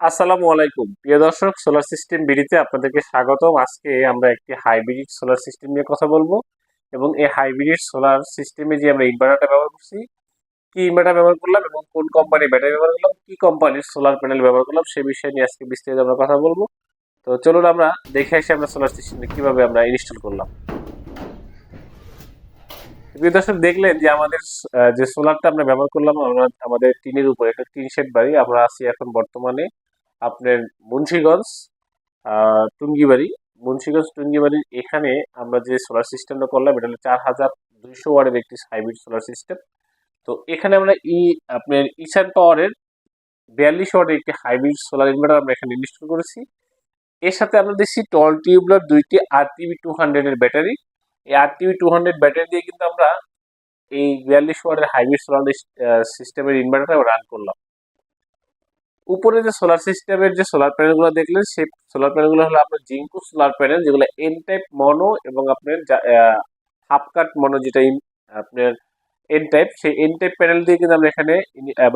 আসসালামু আলাইকুম। প্রিয় দর্শক সোলার সিস্টেম বিডিতে আপনাদেরকে স্বাগতম। আজকে আমরা একটি হাইব্রিড সোলার সিস্টেম নিয়ে কথা বলব এবং এই হাইব্রিড সোলার সিস্টেমে যে আমরা ইনভার্টারটা ব্যবহার করছি, কি ইনভার্টার ব্যবহার করলাম এবং কোন কোম্পানির ব্যাটারি ব্যবহার করলাম, কি কোম্পানির সোলার প্যানেল ব্যবহার করলাম, সে বিষয়ে নিয়ে আজকে বিস্তারিত আমরা কথা বলব। তো চলুন আমরা দেখে আসি আমরা সোলার সিস্টেমটা কীভাবে আমরা ইনস্টল করলাম। প্রিয় দর্শক, দেখলেন যে আমাদের যে সোলারটা আমরা ব্যবহার করলাম, আমরা, আমাদের টিনের উপরে একটা টিন শেড বাড়ি, আমরা আছি এখন বর্তমানে আপনার মুন্সিগঞ্জ টুঙ্গিবাড়ি। মুন্সিগঞ্জ, টুঙ্গিবাড়ির এখানে আমরা যে সোলার সিস্টেমটা করলাম, এটা হলো চার হাজার দুইশো ওয়ার্ডের একটি হাইব্রিড সোলার সিস্টেম তো এখানে আমরা ই, আপনার ইসান পাওয়ারের বিয়াল্লিশ ওয়ার্ডের একটি হাইব্রিড সোলার ইনভার্টার আমরা এখানে ইনস্টল করেছি। এর সাথে আমরা দেখছি টল টিউবলার দুইটি আর টিভি টু হান্ড্রেডের ব্যাটারি এই আর টিভি টু হান্ড্রেড ব্যাটারি দিয়ে কিন্তু আমরা এই বিয়াল্লিশ ওয়ার্ডের হাইব্রিড সোলার সিস্টেমের ইনভার্টারটা রান করলাম। উপরে যে সোলার সিস্টেমের যে সোলার প্যানেলগুলো দেখলেন, সেই সোলার প্যানেলগুলো হলো আপনার জিঙ্কু সোলার প্যানেল যেগুলো এন টাইপ মনো এবং আপনার হাফ কাট মনো যেটা আপনার এন টাইপ সেই এন টাইপ প্যানেল দিয়ে কিন্তু আমরা এখানে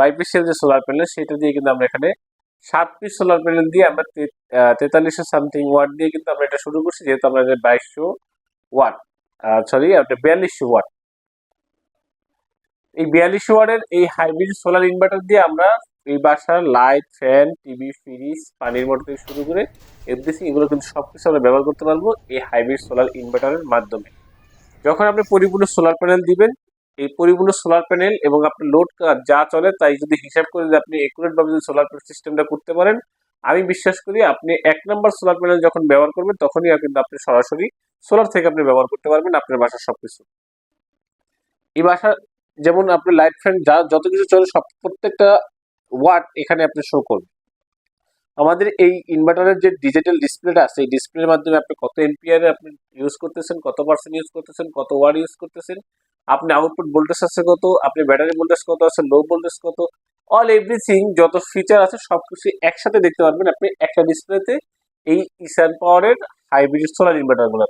বাইপিসিয়াল যে সোলার প্যানেল সেটা দিয়ে কিন্তু আমরা এখানে সাত পিস সোলার প্যানেল দিয়ে আমরা তেতাল্লিশশো সামথিং ওয়াট দিয়ে কিন্তু আমরা এটা শুরু করছি, যেহেতু আমরা বাইশশো ওয়াট সরি আপনার বিয়াল্লিশশো ওয়াট এই বিয়াল্লিশ ওয়ার্ডের এই হাইব্রিড সোলার ইনভার্টার দিয়ে আমরা এই বাসার লাইট ফ্যান টিভি ফ্রিজ পানির মোটর থেকে শুরু করে এভরিথিং এগুলো কিন্তু সব কিছু আমরা ব্যবহার করতে পারব এই হাইব্রিড সোলার ইনভার্টারের মাধ্যমে। যখন আপনি পরিপূর্ণ সোলার প্যানেল দিবেন, এই পরিপূর্ণ সোলার প্যানেল এবং আপনার লোড যা চলে তাই যদি হিসাব করে যদি আপনি একুরেট ভাবে যদি সোলার সিস্টেমটা করতে পারেন, আমি বিশ্বাস করি আপনি এক নম্বর সোলার প্যানেল যখন ব্যবহার করবেন, তখনই কিন্তু আপনি সরাসরি সোলার থেকে আপনি ব্যবহার করতে পারবেন আপনার বাসার সবকিছু। এই বাসা, যেমন আপনি লাইট ফ্যান যা, যত কিছু চলে সব, প্রত্যেকটা ওয়াট এখানে আপনি শো করবে আমাদের এই ইনভার্টারের যে ডিজিটাল ডিসপ্লেটা আছে এই ডিসপ্লের মাধ্যমে আপনি কত এমপিআর আপনি ইউজ করতেছেন, কত পার্সেন্ট ইউজ করতেছেন, কত ওয়ার ইউজ করতেছেন, আপনি আউটপুট ভোল্টেজ আছে কত, আপনি ব্যাটারি ভোল্টেজ কত আছে লো ভোল্টেজ কত অল এভরিথিং যত ফিচার আছে সব কিছু একসাথে দেখতে পারবেন আপনি একটা ডিসপ্লেতে এই ইসান পাওয়ারের হাইব্রিড সোলার ইনভার্টারগুলো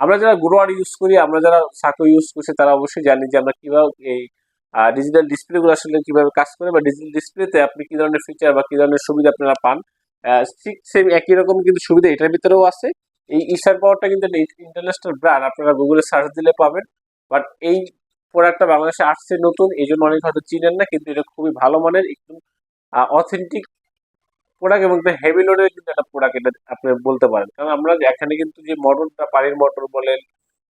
আমরা যারা গ্রোয়ার ইউজ করি, আমরা যারা সাকো ইউজ করছি, তারা অবশ্যই জানি যে আমরা কীভাবে এই ডিজিটাল ডিসপ্লেগুলো আসলে কীভাবে কাজ করে বা ডিজিটাল ডিসপ্লেতে আপনি কি ধরনের ফিচার বা কি ধরনের সুবিধা আপনারা পান? ঠিক সেম একই রকম কিন্তু সুবিধা এটার ভিতরেও আছে। এই ইসার পাওয়ারটা কিন্তু ইন্টারন্যাশনাল ব্র্যান্ড আপনারা গুগলে সার্চ দিলে পাবেন। বাট এই প্রোডাক্টটা বাংলাদেশে আসছে নতুন এই জন্য অনেক হয়তো চিনেন না, কিন্তু এটা খুবই ভালো মানের একটু অথেন্টিক প্রোডাক্ট এবং হেভি লোডের কিন্তু একটা প্রোডাক্ট এটা আপনি বলতে পারেন। কারণ আমরা এখানে কিন্তু যে মোটরটা পানির মোটর বলেন,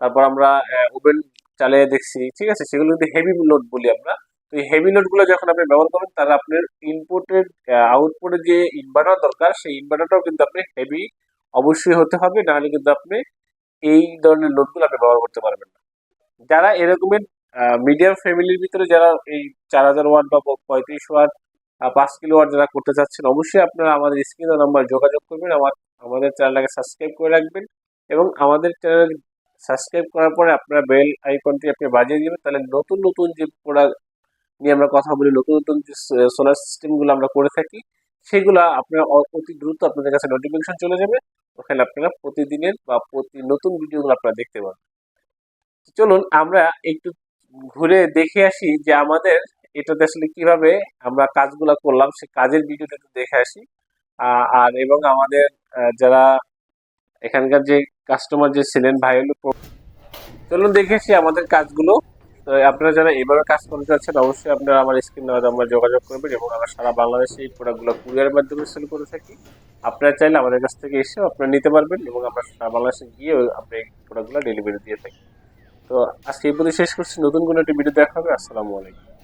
তারপর আমরা ওভেন চালিয়ে দেখছি, ঠিক আছে? সেগুলো কিন্তু হেভি লোড বলি আমরা। তো এই হেভি লোডগুলো যখন আপনি ব্যবহার করবেন, তাহলে আপনার ইনপুটের আউটপুটের যে ইনভার্টার দরকার, সেই ইনভার্টারটাও কিন্তু আপনি হেভি অবশ্যই হতে হবে, নাহলে কিন্তু আপনি এই ধরনের লোডগুলো আপনি ব্যবহার করতে পারবেন না। যারা এরকমের মিডিয়াম ফ্যামিলির ভিতরে যারা এই চার হাজার ওয়াট বা পঁয়ত্রিশ ওয়াট পাঁচ কিলো ওয়াট যারা করতে চাচ্ছেন, অবশ্যই আপনারা আমাদের স্ক্রিন নাম্বার যোগাযোগ করবেন। আমার, আমাদের চ্যানেলটাকে সাবস্ক্রাইব করে রাখবেন এবং আমাদের চ্যানেল সাবস্ক্রাইব করার পরে আপনারা বেল আইকনটি আপনি বাজিয়ে দিবেন, তাহলে নতুন নতুন যে প্রোডাক্ট নিয়ে আমরা কথা বলি, নতুন নতুন যে সোলার সিস্টেমগুলো আমরা করে থাকি, সেগুলো আপনারা অতি দ্রুত আপনাদের কাছে নোটিফিকেশন চলে যাবে। ওখানে আপনারা প্রতিদিনের বা প্রতি নতুন ভিডিওগুলো আপনারা দেখতে পাবেন। চলুন, আমরা একটু ঘুরে দেখে আসি যে আমাদের এটাতে আসলে কীভাবে আমরা কাজগুলো করলাম, সে কাজের ভিডিওটা একটু দেখে আসি। আর এবং আমাদের যারা এখানকার যে কাস্টমার যে ছিলেন, ভাই হলো চলুন দেখেছি আমাদের কাজগুলো। তো আপনারা যারা এভাবে কাজ করতে চাচ্ছেন, অবশ্যই আপনারা আমার স্ক্রিন নাম্বার যোগাযোগ করবেন এবং আমরা সারা বাংলাদেশে এই প্রোডাক্টগুলো কুরিয়ার মাধ্যমে সেল করে থাকি। আপনারা চাইলে আমাদের কাছ থেকে এসেও আপনারা নিতে পারবেন এবং আমরা সারা বাংলাদেশে গিয়ে আপনি এই প্রোডাক্টগুলো ডেলিভারি দিয়ে থাকি। তো আজকে এই পর্যন্ত শেষ করছি। নতুন কোনো একটি ভিডিও দেখা হবে। আসসালামু আলাইকুম।